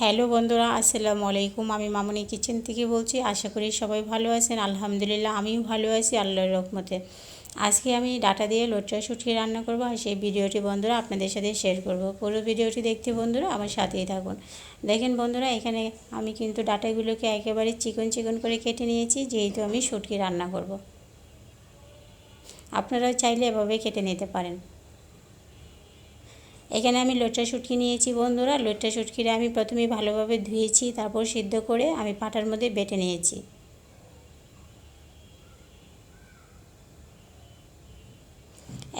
Hello বন্ধুরা, আসসালামু আলাইকুম। আমি মামনি কিচেন থেকে বলছি, আশা করি সবাই ভালো আছেন। আলহামদুলিল্লাহ, আমিও ভালো আছি আল্লাহর রহমতে। আজকে আমি ডাটা দিয়ে লোটটা শুটকি রান্না করব আর সেই ভিডিওটি বন্ধুরা আপনাদের সাথে শেয়ার করব। পুরো ভিডিওটি দেখতে বন্ধুরা, আমার সাথেই থাকুন। দেখেন বন্ধুরা, এখানে আমি কিন্তু ডাটাগুলোকে একেবারে চিকন চিকন করে কেটে নিয়েছি, যেহেতু আমি শুটকি রান্না করব। আপনারা চাইলে এভাবে কেটে নিতে পারেন। এখানে আমি লোটটা শুটকি নিয়েছি বন্ধুরা। লোটটা শুটকিটা আমি প্রথমে ভালোভাবে ধুয়েছি, তারপর সিদ্ধ করে আমি পাটার মধ্যে বেটে নিয়েছি।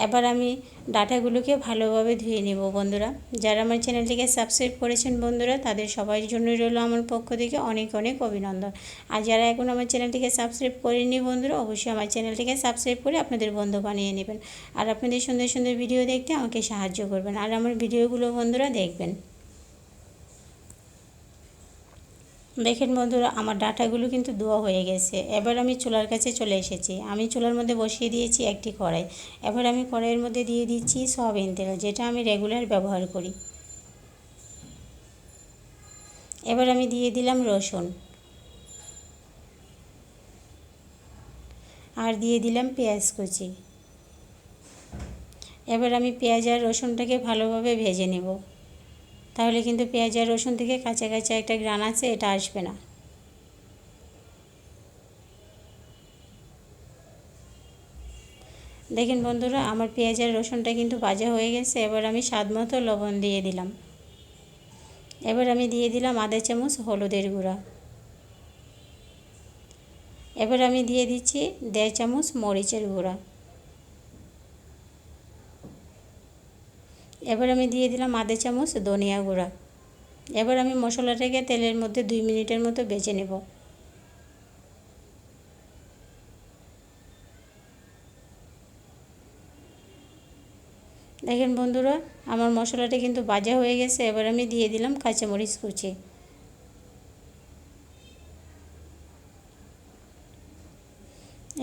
এবার আমি ডাটাগুলোকে ভালোভাবে ধুয়ে নেব বন্ধুরা। যারা আমার চ্যানেলটিকে সাবস্ক্রাইব করেছেন বন্ধুরা, তাদের সবাই জন্য রইল আমার পক্ষ থেকে অনেক অনেক অভিনন্দন। আর যারা এখন আমার চ্যানেলটিকে সাবস্ক্রাইব করেনি বন্ধুরা, অবশ্যই আমার চ্যানেলটিকে সাবস্ক্রাইব করে আপনাদের বন্ধু বানিয়ে নেবেন। আর আপনাদের সুন্দর সুন্দর ভিডিও দেখতে আমাকে সাহায্য করবেন। আর আমার ভিডিওগুলো বন্ধুরা দেখবেন। দেখেন বন্ধুরা, আমার ডাটাগুলো কিন্তু ধোয়া হয়ে গেছে। এবার আমি চুলার কাছে চলে এসেছি। আমি চুলার মধ্যে বসিয়ে দিয়েছি একটি কড়াই। এবার আমি কড়াইয়ের মধ্যে দিয়ে দিচ্ছি সয়াবিন তেল, যেটা আমি রেগুলার ব্যবহার করি। এবার আমি দিয়ে দিলাম রসুন। আর দিয়ে দিলাম পেঁয়াজ কুচি। এবার আমি পেঁয়াজ আর রসুনটাকে ভালোভাবে ভেজে নেব। তাহলে কিন্তু পেঁয়াজ আর রসুন থেকে কাঁচা কাঁচা একটা গ্রান আছে, এটা আসবে না। দেখেন বন্ধুরা, আমার পেঁয়াজ আর রসুনটা কিন্তু ভাজা হয়ে গেছে, এবার আমি স্বাদ মতো লবণ দিয়ে দিলাম। এবার আমি দিয়ে দিলাম আধা চামচ হলুদের গুঁড়া। এবার আমি দিয়ে দিচ্ছি দেড় চামচ মরিচের গুঁড়া। এবার আমি দিয়ে দিলাম আধা চামচ, ধনিয়া গুঁড়া। এবার আমি মশলাটাকে তেলের মধ্যে দুই মিনিটের মতো বেছে নেব। দেখেন বন্ধুরা, আমার মশলাটা কিন্তু বাজা হয়ে গেছে। এবার আমি দিয়ে দিলাম কাঁচামরিচ কুচি।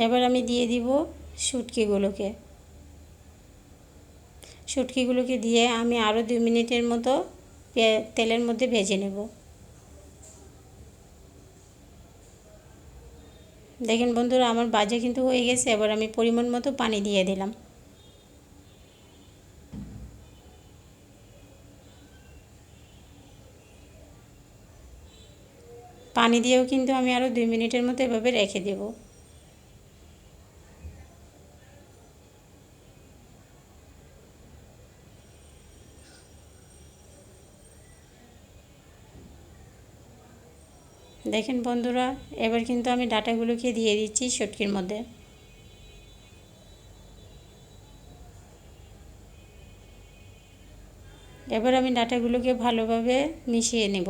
এবার আমি দিয়ে দিব শুটকিগুলোকে। শুটকিগুলোকে দিয়ে আমি আরও দুই মিনিটের মতো তেলের মধ্যে ভেজে নেব। দেখেন বন্ধুরা, আমার বাজে কিন্তু হয়ে গেছে, এবার আমি পরিমাণ মতো পানি দিয়ে দিলাম। পানি দিয়েও কিন্তু আমি আরও দুই মিনিটের মতো এভাবে রেখে দেবো। দেখেন বন্ধুরা, এবার কিন্তু আমি ডাটাগুলোকে দিয়ে দিচ্ছি সটকির মধ্যে। এবার আমি ডাটাগুলোকে ভালোভাবে মিশিয়ে নেব।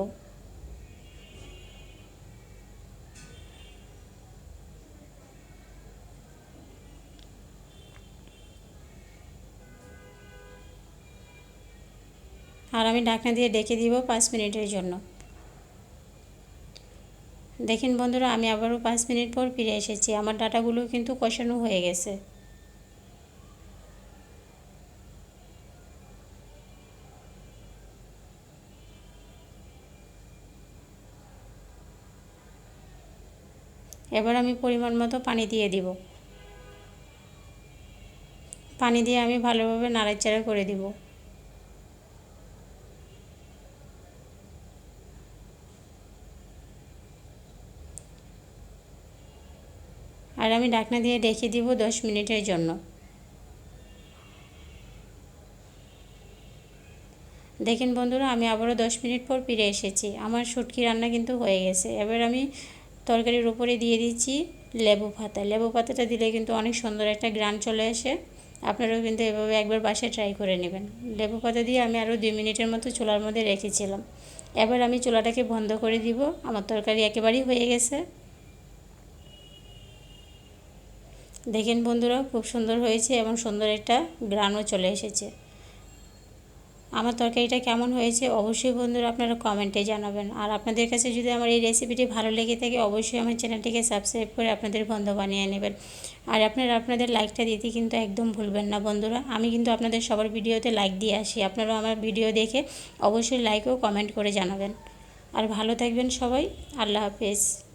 আর আমি ঢাকনা দিয়ে ডেকে দিব পাঁচ মিনিটের জন্য। দেখেন বন্ধুরা, আমি আবারও পাঁচ মিনিট পর ফিরে এসেছি। আমার ডাটাগুলো কিন্তু কষানো হয়ে গেছে। এবার আমি পরিমাণ মতো পানি দিয়ে দিব। পানি দিয়ে আমি ভালোভাবে নাড়াচাড়া করে দিব। আর আমি ঢাকনা দিয়ে রেখে দিব দশ মিনিটের জন্য। দেখেন বন্ধুরা, আমি আবারও দশ মিনিট পর ফিরে এসেছি। আমার শুটকি রান্না কিন্তু হয়ে গেছে। এবার আমি তরকারির উপরে দিয়ে দিচ্ছি লেবু পাতা। লেবু পাতাটা দিলে কিন্তু অনেক সুন্দর একটা গ্রান চলে আসে। আপনারাও কিন্তু এভাবে একবার বাসায় ট্রাই করে নেবেন। লেবু পাতা দিয়ে আমি আরও দুই মিনিটের মতো চুলার মধ্যে রেখেছিলাম। এবার আমি চুলাটাকে বন্ধ করে দিব। আমার তরকারি একেবারেই হয়ে গেছে। দেখেন বন্ধুরা, খুব সুন্দর হয়েছে এবং সুন্দর একটা গ্রানও চলে এসেছে। আমার তরকারিটা কেমন হয়েছে অবশ্যই বন্ধুরা আপনারা কমেন্টে জানাবেন। আর আপনাদের কাছে যদি আমার এই রেসিপিটি ভালো লেগে থাকে, অবশ্যই আমার চ্যানেলটিকে সাবস্ক্রাইব করে আপনাদের বন্ধু বানিয়ে নেবেন। আর আপনারা আপনাদের লাইকটা দিতে কিন্তু একদম ভুলবেন না বন্ধুরা। আমি কিন্তু আপনাদের সবার ভিডিওতে লাইক দিয়ে আসি। আপনারাও আমার ভিডিও দেখে অবশ্যই লাইক ও কমেন্ট করে জানাবেন। আর ভালো থাকবেন সবাই। আল্লাহ হাফেজ।